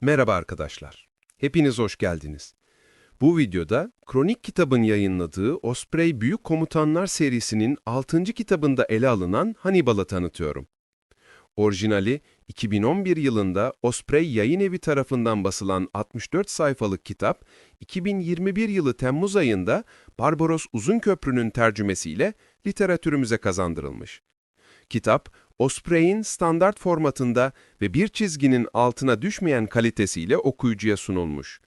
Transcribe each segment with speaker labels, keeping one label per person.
Speaker 1: Merhaba arkadaşlar. Hepiniz hoş geldiniz. Bu videoda Kronik kitabın yayınladığı Osprey Büyük Komutanlar serisinin 6. kitabında ele alınan Hannibal'ı tanıtıyorum. Orijinali 2011 yılında Osprey Yayın Evi tarafından basılan 64 sayfalık kitap, 2021 yılı Temmuz ayında Barbaros Uzunköprü'nün tercümesiyle literatürümüze kazandırılmış. Kitap, Osprey'in standart formatında ve bir çizginin altına düşmeyen kalitesiyle okuyucuya sunulmuş.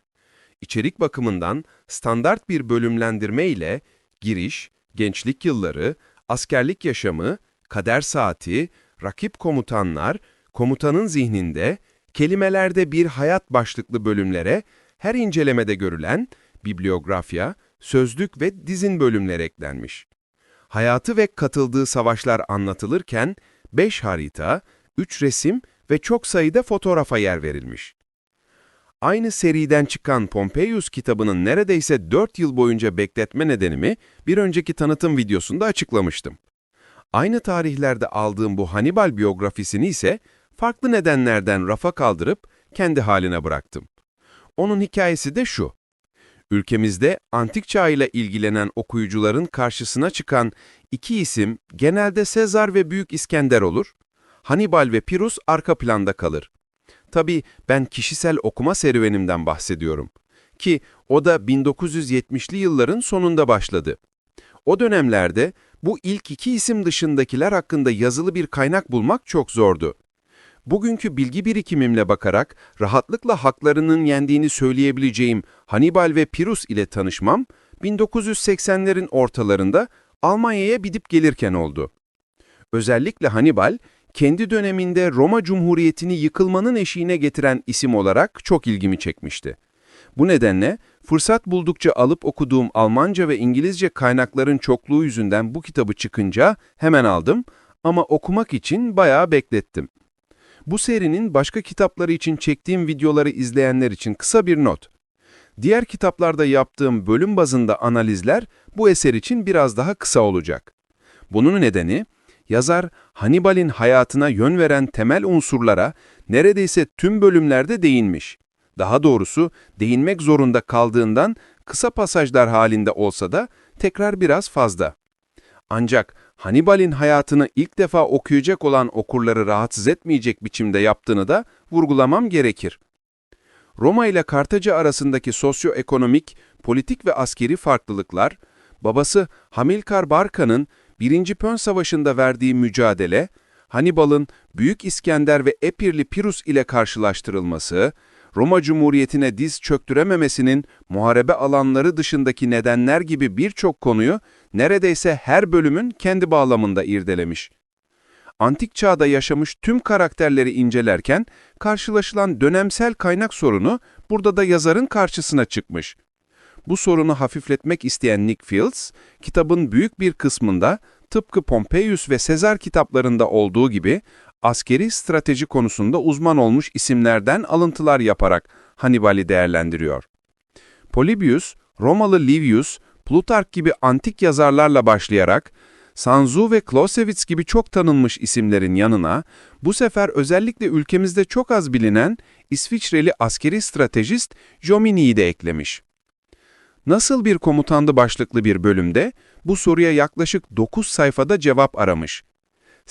Speaker 1: İçerik bakımından standart bir bölümlendirme ile giriş, gençlik yılları, askerlik yaşamı, kader saati, rakip komutanlar, komutanın zihninde, kelimelerde bir hayat başlıklı bölümlere her incelemede görülen bibliografya, sözlük ve dizin bölümleri eklenmiş. Hayatı ve katıldığı savaşlar anlatılırken 5 harita, 3 resim ve çok sayıda fotoğrafa yer verilmiş. Aynı seriden çıkan Pompeius kitabının neredeyse 4 yıl boyunca bekletme nedenimi bir önceki tanıtım videosunda açıklamıştım. Aynı tarihlerde aldığım bu Hannibal biyografisini ise farklı nedenlerden rafa kaldırıp kendi haline bıraktım. Onun hikayesi de şu. Ülkemizde antik çağ ile ilgilenen okuyucuların karşısına çıkan iki isim genelde Sezar ve Büyük İskender olur. Hannibal ve Pirus arka planda kalır. Tabii ben kişisel okuma serüvenimden bahsediyorum. Ki o da 1970'li yılların sonunda başladı. O dönemlerde bu ilk iki isim dışındakiler hakkında yazılı bir kaynak bulmak çok zordu. Bugünkü bilgi birikimimle bakarak rahatlıkla haklarının yendiğini söyleyebileceğim Hannibal ve Pirus ile tanışmam 1980'lerin ortalarında Almanya'ya gidip gelirken oldu. Özellikle Hannibal, kendi döneminde Roma Cumhuriyeti'ni yıkılmanın eşiğine getiren isim olarak çok ilgimi çekmişti. Bu nedenle fırsat buldukça alıp okuduğum Almanca ve İngilizce kaynakların çokluğu yüzünden bu kitabı çıkınca hemen aldım ama okumak için bayağı beklettim. Bu serinin başka kitapları için çektiğim videoları izleyenler için kısa bir not. Diğer kitaplarda yaptığım bölüm bazında analizler bu eser için biraz daha kısa olacak. Bunun nedeni, yazar Hannibal'in hayatına yön veren temel unsurlara neredeyse tüm bölümlerde değinmiş. Daha doğrusu değinmek zorunda kaldığından kısa pasajlar halinde olsa da tekrar biraz fazla. Ancak Hannibal'in hayatını ilk defa okuyacak olan okurları rahatsız etmeyecek biçimde yaptığını da vurgulamam gerekir. Roma ile Kartaca arasındaki sosyoekonomik, politik ve askeri farklılıklar, babası Hamilkar Barka'nın 1. Pön Savaşı'nda verdiği mücadele, Hannibal'ın Büyük İskender ve Epirli Pirus ile karşılaştırılması, Roma Cumhuriyeti'ne diz çöktürememesinin muharebe alanları dışındaki nedenler gibi birçok konuyu neredeyse her bölümün kendi bağlamında irdelemiş. Antik çağda yaşamış tüm karakterleri incelerken karşılaşılan dönemsel kaynak sorunu burada da yazarın karşısına çıkmış. Bu sorunu hafifletmek isteyen Nick Fields, kitabın büyük bir kısmında tıpkı Pompeius ve Sezar kitaplarında olduğu gibi askeri strateji konusunda uzman olmuş isimlerden alıntılar yaparak Hannibal'i değerlendiriyor. Polybius, Romalı Livius, Plutark gibi antik yazarlarla başlayarak Sanzu ve Clausewitz gibi çok tanınmış isimlerin yanına bu sefer özellikle ülkemizde çok az bilinen İsviçreli askeri stratejist Jomini'yi de eklemiş. Nasıl bir komutandı başlıklı bir bölümde bu soruya yaklaşık 9 sayfada cevap aramış.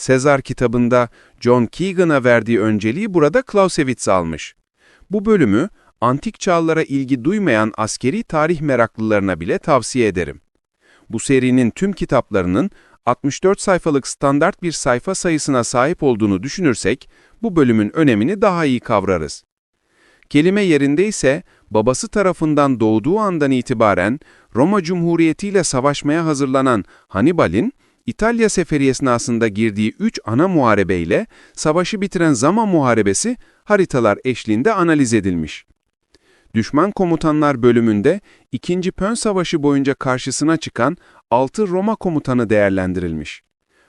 Speaker 1: Sezar kitabında John Keegan'a verdiği önceliği burada Clausewitz almış. Bu bölümü antik çağlara ilgi duymayan askeri tarih meraklılarına bile tavsiye ederim. Bu serinin tüm kitaplarının 64 sayfalık standart bir sayfa sayısına sahip olduğunu düşünürsek, bu bölümün önemini daha iyi kavrarız. Kelime yerinde ise babası tarafından doğduğu andan itibaren Roma Cumhuriyeti ile savaşmaya hazırlanan Hannibal'in, İtalya seferi esnasında girdiği üç ana muharebeyle savaşı bitiren Zama Muharebesi haritalar eşliğinde analiz edilmiş. Düşman Komutanlar bölümünde 2. Pön Savaşı boyunca karşısına çıkan 6 Roma komutanı değerlendirilmiş.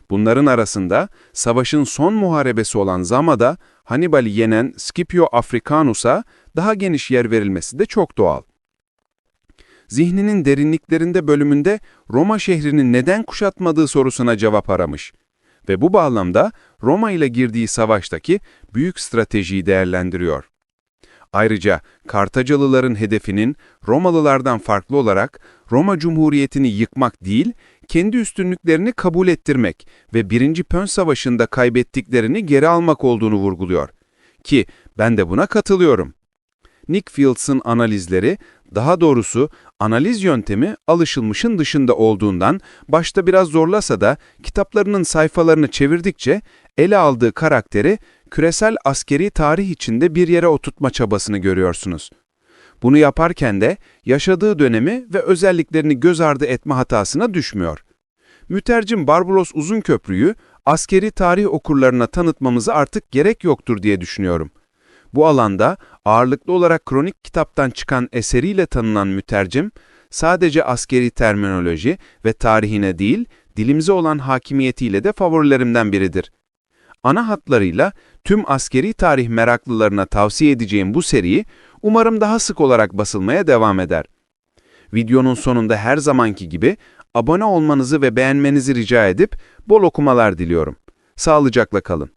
Speaker 1: Bunların arasında savaşın son muharebesi olan Zama'da Hannibal'i yenen Scipio Africanus'a daha geniş yer verilmesi de çok doğal. Zihninin derinliklerinde bölümünde Roma şehrini neden kuşatmadığı sorusuna cevap aramış. Ve bu bağlamda Roma ile girdiği savaştaki büyük stratejiyi değerlendiriyor.
Speaker 2: Ayrıca Kartacalıların hedefinin Romalılardan farklı olarak Roma Cumhuriyeti'ni yıkmak değil, kendi üstünlüklerini kabul ettirmek ve 1. Pön Savaşı'nda kaybettiklerini geri almak olduğunu vurguluyor. Ki ben de buna katılıyorum. Nick Fields'ın analizleri, daha doğrusu analiz yöntemi alışılmışın dışında olduğundan başta biraz zorlasa da kitaplarının sayfalarını çevirdikçe ele aldığı karakteri küresel askeri tarih içinde bir yere oturtma çabasını görüyorsunuz. Bunu yaparken de yaşadığı dönemi ve özelliklerini göz ardı etme hatasına düşmüyor. Mütercim Barbaros Uzunköprü'yü askeri tarih okurlarına tanıtmamızı artık gerek yoktur diye düşünüyorum. Bu alanda ağırlıklı olarak kronik kitaptan çıkan eseriyle tanınan mütercim, sadece askeri terminoloji ve tarihine değil, dilimize olan hakimiyetiyle de favorilerimden biridir. Ana hatlarıyla tüm askeri tarih meraklılarına tavsiye edeceğim bu seriyi umarım daha sık olarak basılmaya devam eder. Videonun sonunda her zamanki gibi abone olmanızı ve beğenmenizi rica edip bol okumalar diliyorum. Sağlıcakla kalın.